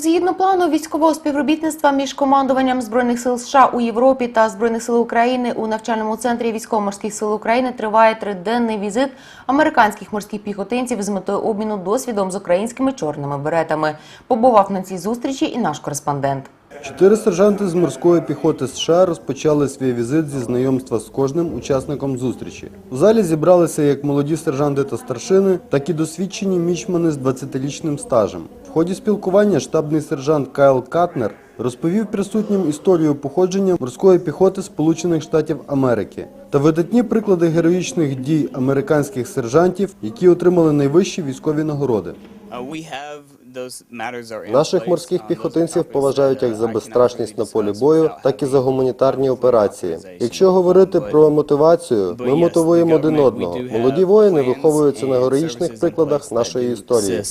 Згідно плану військового співробітництва між командуванням збройних сил США у Європі та збройних сил України у навчальному центрі військово-морських сил України триває триденний візит американських морських піхотинців з метою обміну досвідом з українськими чорними беретами. Побував на цій зустрічі і наш кореспондент. Чотири сержанти з морської піхоти США розпочали свій візит зі знайомства з кожним учасником зустрічі. У залі зібралися як молоді сержанти та старшини, так і досвідчені мічмани з 20-річним стажем. Ході спілкування штабний сержант Кайл Катнер розповів присутнім історію походження морської піхоти Сполучених Штатів Америки та видатні приклади героїчних дій американських сержантів, які отримали найвищі військові нагороди. Uh, Наших морських піхотинців поважають як за безстрашність на полі бою, так і за гуманітарні операції. Якщо говорити про мотивацію, ми мотивуємо один одного. Молоді воїни виховуються на героїчних прикладах нашої історії.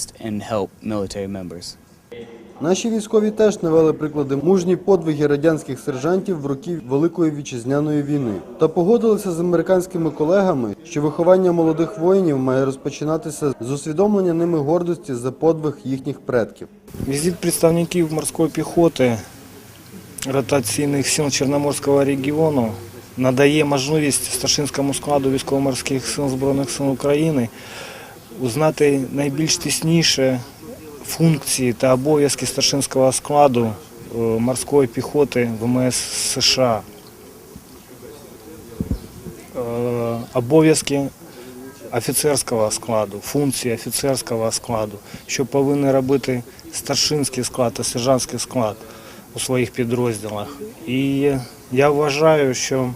Наші військові теж навели приклади мужні подвиги радянських сержантів в роки Великої вітчизняної війни та погодилися з американськими колегами, що виховання молодих воїнів має розпочинатися з усвідомлення ними гордості за подвиг їхніх предків. Візит представників морської піхоти ротаційних сил Чорноморського регіону надає можливість старшинському складу військово-морських сил Збройних сил України узнати найбільш тісніше функції та обов'язки старшинського складу е, морської піхоти ВМС США. Е, Обов'язки офіцерського складу, функції офіцерського складу, що повинен робити старшинський склад та сержантський склад у своїх підрозділах. І я вважаю, що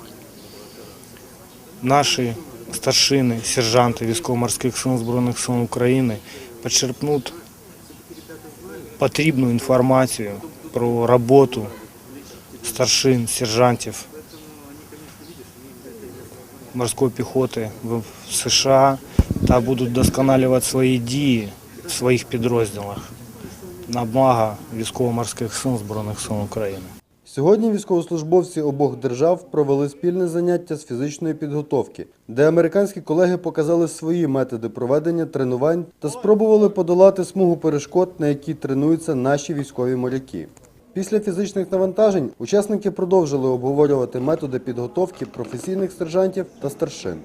наші старшини, сержанти військово-морських сил Збройних сил України почерпнуть потрібну інформацію про роботу старшин, сержантів морської піхоти в США та будуть досконалювати свої дії в своїх підрозділах на благо військово-морських сил Збройних сил України. Сьогодні військовослужбовці обох держав провели спільне заняття з фізичної підготовки, де американські колеги показали свої методи проведення тренувань та спробували подолати смугу перешкод, на які тренуються наші військові моряки. Після фізичних навантажень учасники продовжили обговорювати методи підготовки професійних сержантів та старшин.